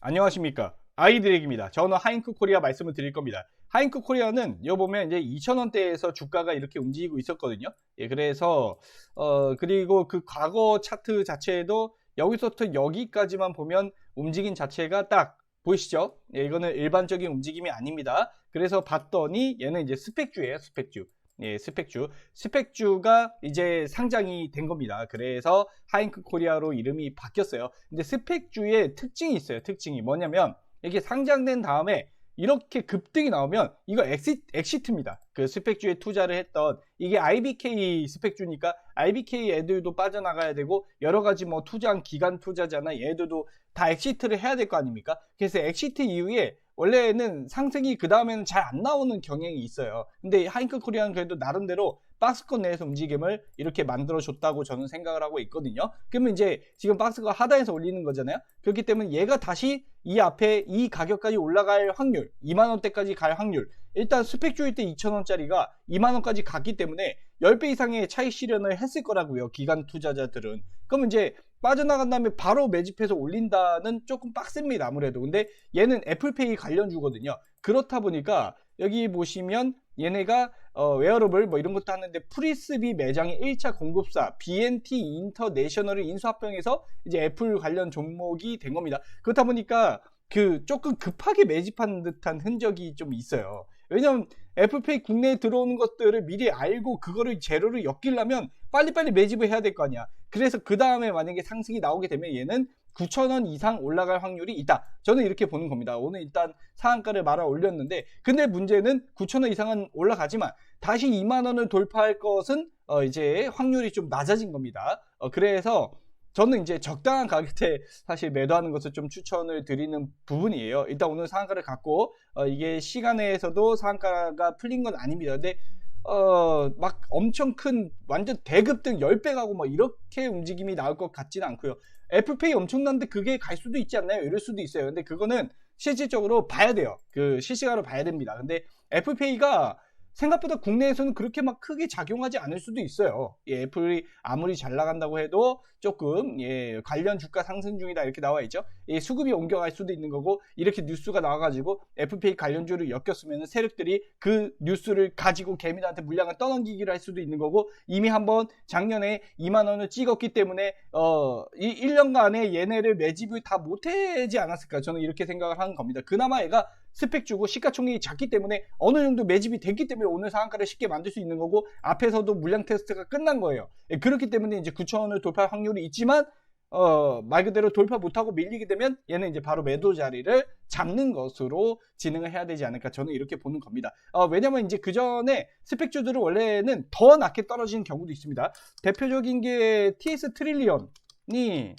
안녕하십니까 아이드렉입니다 저는 하잉크 코리아 말씀을 드릴 겁니다 하잉크 코리아는 여기 보면 이제 2,000원대에서 주가가 이렇게 움직이고 있었거든요 예, 그래서 어 그리고 그 과거 차트 자체에도 여기서부터 여기까지만 보면 움직인 자체가 딱 보이시죠? 예, 이거는 일반적인 움직임이 아닙니다. 그래서 봤더니 얘는 이제 스펙주예요, 스펙주. 예, 스펙주. 스펙주가 이제 상장이 된 겁니다. 그래서 하잉크 코리아로 이름이 바뀌었어요. 근데 스펙주의 특징이 있어요. 특징이 뭐냐면 이게 상장된 다음에 이렇게 급등이 나오면 이거 엑시, 엑시트입니다. 그 스펙주에 투자를 했던 이게 IBK 스펙주니까 IBK 애들도 빠져나가야 되고 여러 가지 뭐 투자한 기간 투자잖아. 얘들도 다 엑시트를 해야 될 거 아닙니까? 그래서 엑시트 이후에 원래는 상승이 그 다음에는 잘 안 나오는 경향이 있어요. 근데 하잉크 코리아는 그래도 나름대로 박스권 내에서 움직임을 이렇게 만들어 줬다고 저는 생각을 하고 있거든요. 그러면 이제 지금 박스가 하단에서 올리는 거잖아요. 그렇기 때문에 얘가 다시 이 앞에 이 가격까지 올라갈 확률, 2만 원대까지 갈 확률. 일단 스펙주일 때 2천 원짜리가 2만 원까지 갔기 때문에 10배 이상의 차익 실현을 했을 거라고요. 기간 투자자들은. 그러면 이제 빠져나간 다음에 바로 매집해서 올린다는 조금 빡셉니다. 아무래도. 근데 얘는 애플페이 관련주거든요. 그렇다 보니까 여기 보시면 얘네가 어, 웨어러블 뭐 이런 것도 하는데 프리스비 매장의 1차 공급사 BNT 인터내셔널을 인수합병해서 이제 애플 관련 종목이 된 겁니다. 그렇다 보니까 그 조금 급하게 매집한 듯한 흔적이 좀 있어요. 왜냐면 애플페이 국내에 들어오는 것들을 미리 알고 그거를 재료를 엮이려면 빨리빨리 매집을 해야 될 거 아니야. 그래서 그 다음에 만약에 상승이 나오게 되면 얘는 9천원 이상 올라갈 확률이 있다. 저는 이렇게 보는 겁니다. 오늘 일단 상한가를 말아 올렸는데 근데 문제는 9천원 이상은 올라가지만 다시 2만 원을 돌파할 것은 어 이제 확률이 좀 낮아진 겁니다. 어 그래서 저는 이제 적당한 가격대 사실 매도하는 것을 좀 추천을 드리는 부분이에요. 일단 오늘 상한가를 갖고 어 이게 시간에서도 상한가가 풀린 건 아닙니다. 근데 어, 막 엄청 큰 완전 대급등 10배 가고 막 이렇게 움직임이 나올 것 같지는 않고요. 애플페이 엄청난데 그게 갈 수도 있지 않나요? 이럴 수도 있어요. 근데 그거는 실질적으로 봐야 돼요. 그 실시간으로 봐야 됩니다. 근데 애플페이가 생각보다 국내에서는 그렇게 막 크게 작용하지 않을 수도 있어요. 예, 애플이 아무리 잘 나간다고 해도 조금 예, 관련 주가 상승 중이다 이렇게 나와 있죠. 예, 수급이 옮겨갈 수도 있는 거고 이렇게 뉴스가 나와가지고 애플페이 관련주를 엮였으면 세력들이 그 뉴스를 가지고 개미들한테 물량을 떠넘기기를 할 수도 있는 거고 이미 한번 작년에 2만 원을 찍었기 때문에 어, 이 1년간에 얘네를 매집을 다 못하지 않았을까 저는 이렇게 생각을 하는 겁니다. 그나마 얘가 스펙 주고 시가총액이 작기 때문에 어느 정도 매집이 됐기 때문에 오늘 상한가를 쉽게 만들 수 있는 거고 앞에서도 물량 테스트가 끝난 거예요. 예, 그렇기 때문에 이제 9천 원을 돌파할 확률이 있지만 어, 말 그대로 돌파 못하고 밀리게 되면 얘는 이제 바로 매도 자리를 잡는 것으로 진행을 해야 되지 않을까 저는 이렇게 보는 겁니다. 어, 왜냐면 이제 그 전에 스펙주들은 원래는 더 낮게 떨어지는 경우도 있습니다. 대표적인 게 TS 트릴리언이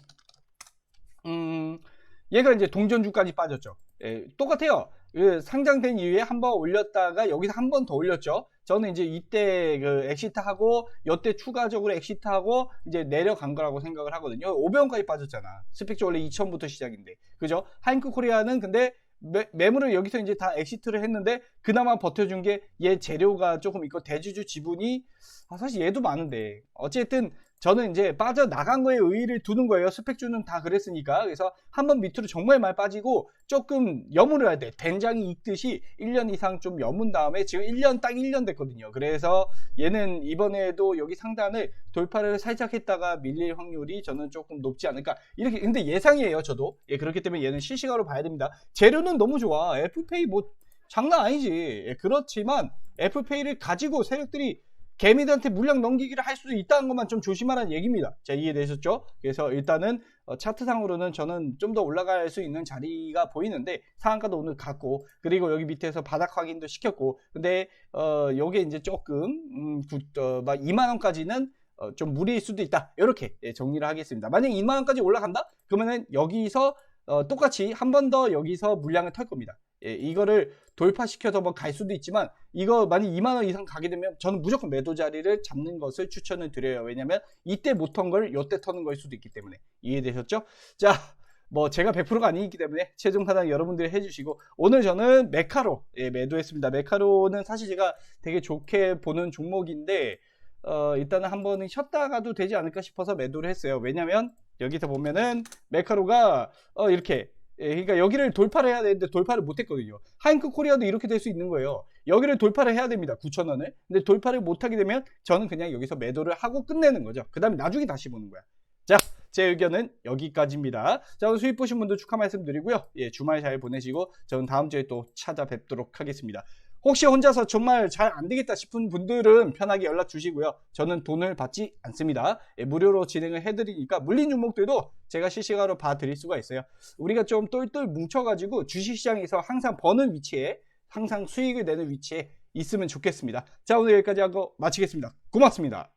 음, 얘가 이제 동전주까지 빠졌죠. 예, 똑같아요. 그 상장된 이후에 한 번 올렸다가 여기서 한 번 더 올렸죠. 저는 이제 이때 그 엑시트하고 여태 추가적으로 엑시트하고 이제 내려간 거라고 생각을 하거든요. 500원까지 빠졌잖아. 스펙주 원래 2천부터 시작인데. 그죠? 하잉크 코리아는 근데 매, 매물을 여기서 이제 다 엑시트를 했는데 그나마 버텨준 게 얘 재료가 조금 있고 대주주 지분이 아, 사실 얘도 많은데 어쨌든 저는 이제 빠져나간 거에 의의를 두는 거예요. 스펙주는 다 그랬으니까. 그래서 한 번 밑으로 정말 많이 빠지고 조금 여물어야 돼. 된장이 익듯이 1년 이상 좀 여문 다음에 지금 1년 딱 1년 됐거든요. 그래서 얘는 이번에도 여기 상단을 돌파를 살짝 했다가 밀릴 확률이 저는 조금 높지 않을까. 이렇게 근데 예상이에요. 저도. 예, 그렇기 때문에 얘는 실시간으로 봐야 됩니다. 재료는 너무 좋아. 애플페이 뭐 장난 아니지. 예, 그렇지만 애플페이를 가지고 세력들이 개미들한테 물량 넘기기를 할 수도 있다는 것만 좀 조심하라는 얘기입니다. 자, 이해되셨죠? 그래서 일단은 어, 차트상으로는 저는 좀 더 올라갈 수 있는 자리가 보이는데 상한가도 오늘 갔고 그리고 여기 밑에서 바닥 확인도 시켰고 근데 어 요게 이제 조금 음, 구, 어, 막 2만 원까지는 어, 좀 무리일 수도 있다. 이렇게 예, 정리를 하겠습니다. 만약 2만 원까지 올라간다? 그러면은 여기서 어, 똑같이 한 번 더 여기서 물량을 털 겁니다. 예, 이거를 돌파시켜서 뭐 갈 수도 있지만 이거 만약 2만원 이상 가게 되면 저는 무조건 매도 자리를 잡는 것을 추천을 드려요. 왜냐면 이때 못 턴 걸 이때 터는 걸 수도 있기 때문에 이해되셨죠? 자, 뭐 제가 100%가 아니기 때문에 최종 판단 여러분들이 해주시고 오늘 저는 메카로 예, 매도했습니다. 메카로는 사실 제가 되게 좋게 보는 종목인데 어, 일단은 한 번은 쉬었다가도 되지 않을까 싶어서 매도를 했어요. 왜냐면 여기서 보면은 메카로가 어, 이렇게 예, 그러니까 여기를 돌파를 해야 되는데 돌파를 못했거든요. 하잉크 코리아도 이렇게 될 수 있는 거예요. 여기를 돌파를 해야 됩니다. 9,000원을. 근데 돌파를 못하게 되면 저는 그냥 여기서 매도를 하고 끝내는 거죠. 그 다음에 나중에 다시 보는 거야. 자, 제 의견은 여기까지입니다. 자, 오늘 수익 보신 분들 축하 말씀드리고요. 예, 주말 잘 보내시고 저는 다음 주에 또 찾아뵙도록 하겠습니다. 혹시 혼자서 정말 잘 안 되겠다 싶은 분들은 편하게 연락 주시고요. 저는 돈을 받지 않습니다. 예, 무료로 진행을 해드리니까 물린 종목들도 제가 실시간으로 봐드릴 수가 있어요. 우리가 좀 똘똘 뭉쳐가지고 주식시장에서 항상 버는 위치에 항상 수익을 내는 위치에 있으면 좋겠습니다. 자 오늘 여기까지 하고 마치겠습니다. 고맙습니다.